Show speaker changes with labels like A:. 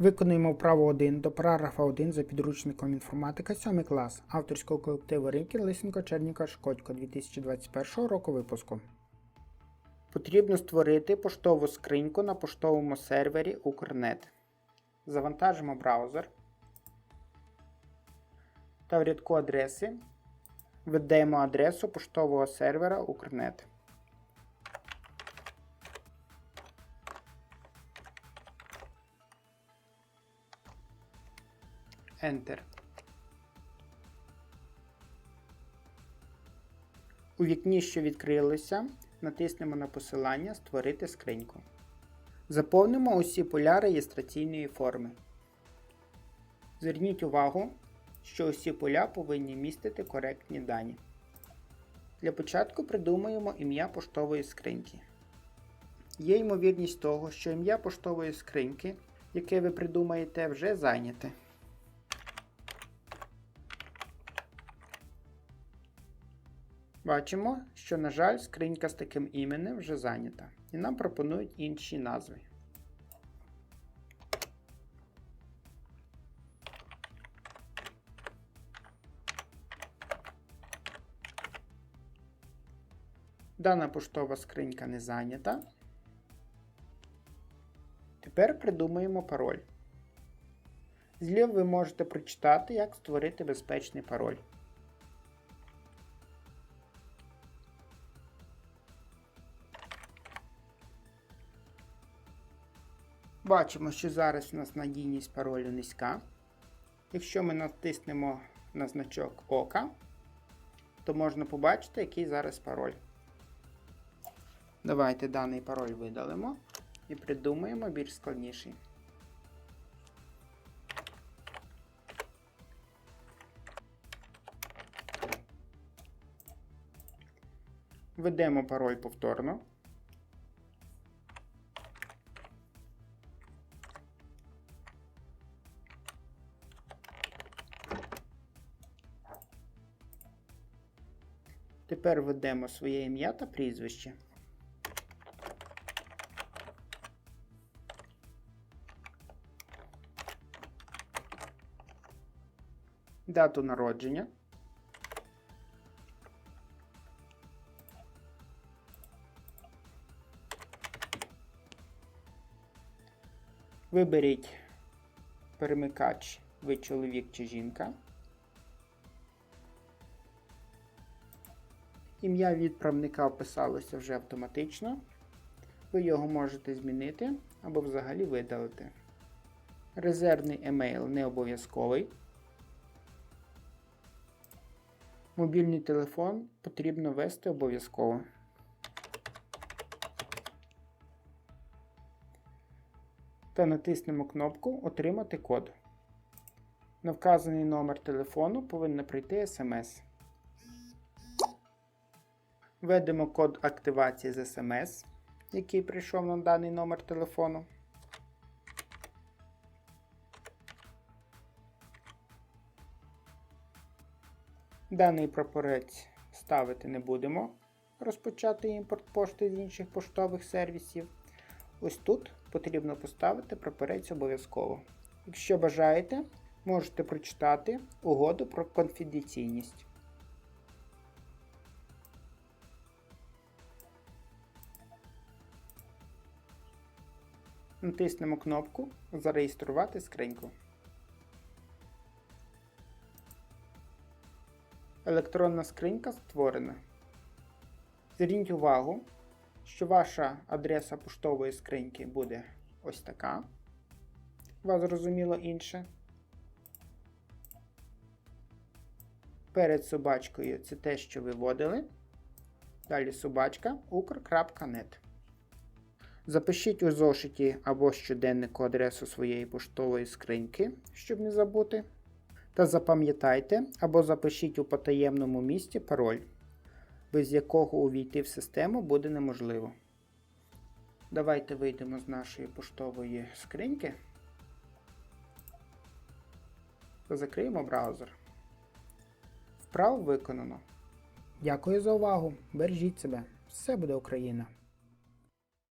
A: Виконуємо вправу 1 до параграфа 1 за підручником інформатика 7 клас авторського колективу Ринкін Лисенко Черніка Шкодько 2021 року випуску. Потрібно створити поштову скриньку на поштовому сервері Укрнет. Завантажимо браузер та в рядку адреси введемо адресу поштового сервера Укрнет. Enter. У вікні, що відкрилося, натиснемо на посилання Створити скриньку. Заповнимо усі поля реєстраційної форми. Зверніть увагу, що усі поля повинні містити коректні дані. Для початку придумаємо ім'я поштової скриньки. Є ймовірність того, що ім'я поштової скриньки, яке ви придумаєте, вже зайняте. Бачимо, що, на жаль, скринька з таким іменем вже зайнята, і нам пропонують інші назви. Дана поштова скринька не зайнята. Тепер придумаємо пароль. Зліва ви можете прочитати, як створити безпечний пароль. Бачимо, що зараз у нас надійність паролю низька. Якщо ми натиснемо на значок ока, то можна побачити, який зараз пароль. Давайте даний пароль видалимо і придумаємо більш складніший. Введемо пароль повторно. Тепер введемо своє ім'я та прізвище. Дату народження. Виберіть перемикач ви чоловік чи жінка. Ім'я відправника вписалося вже автоматично. Ви його можете змінити або взагалі видалити. Резервний емейл не обов'язковий. Мобільний телефон потрібно ввести обов'язково. Та натиснемо кнопку Отримати код. На вказаний номер телефону повинно прийти смс. Введемо код активації з SMS, який прийшов на даний номер телефону. Даний прапорець ставити не будемо. Розпочати імпорт пошти з інших поштових сервісів. Ось тут потрібно поставити прапорець обов'язково. Якщо бажаєте, можете прочитати угоду про конфіденційність. Натиснемо кнопку Зареєструвати скриньку. Електронна скринька створена. Зверніть увагу, що ваша адреса поштової скриньки буде ось така. Вас зрозуміло інше. Перед собачкою це те, що ви вводили. Далі собачка ukr.net. Запишіть у зошиті або щоденнику адресу своєї поштової скриньки, щоб не забути. Та запам'ятайте або запишіть у потаємному місці пароль, без якого увійти в систему буде неможливо. Давайте вийдемо з нашої поштової скриньки та закриємо браузер. Вправо виконано. Дякую за увагу. Бережіть себе. Все буде Україна!